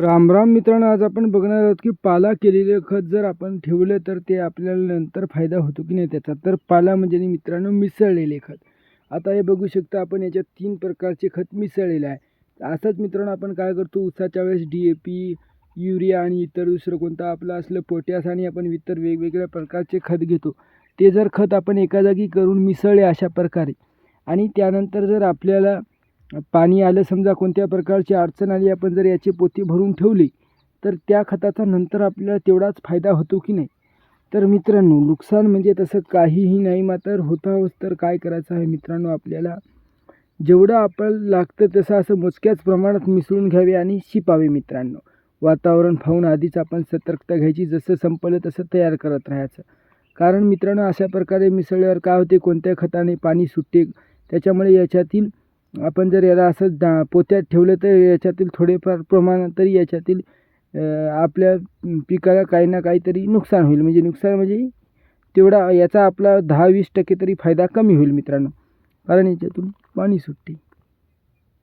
राम राम मित्रांनो आज आपण बघणार आहोत की पाला केलेले खत जर आपण ठेवलं तर ते आपल्याला नंतर फायदा होतो की नाही त्याचा? तर पाला म्हणजे मित्रांनो मिसळलेले खत. आता हे बघू शकता आपण याच्यात तीन प्रकारचे खत मिसळलेले आहे. असंच मित्रांनो आपण काय करतो? उसाच्या वेळेस डी ए पी युरिया आणि इतर दुसरं कोणतं आपलं असलं पोटॅश आणि आपण इतर वेगवेगळ्या प्रकारचे खत घेतो. ते जर खत आपण एका जागी करून मिसळले अशा प्रकारे आणि त्यानंतर जर आपल्याला पाणी आलं समजा कोणत्या प्रकारची अडचण आली आपण जर याची पोती भरून ठेवली तर त्या खताचा नंतर आपल्याला तेवढाच फायदा होतो की नाही? तर मित्रांनो नुकसान म्हणजे तसं काहीही नाही मात्र होता तर काय करायचं आहे मित्रांनो? आपल्याला जेवढं आपण लागतं तसं असं मोजक्याच प्रमाणात मिसळून घ्यावे आणि शिपावे मित्रांनो. वातावरण पाहून आधीच आपण सतर्कता घ्यायची जसं संपलं तसं तयार करत राहायचं. कारण मित्रांनो अशा प्रकारे मिसळल्यावर काय होते? कोणत्या खताने पाणी सुटते? त्याच्यामुळे याच्यातील आपण जर याला असं दा पोत्यात ठेवलं तर याच्यातील थोडेफार प्रमाणात तरी याच्यातील आपल्या पिकाला काही ना काहीतरी नुकसान होईल. म्हणजे नुकसान म्हणजे तेवढा याचा आपला दहा वीस टक्के तरी फायदा कमी होईल मित्रांनो. कारण याच्यातून पाणी सुटते.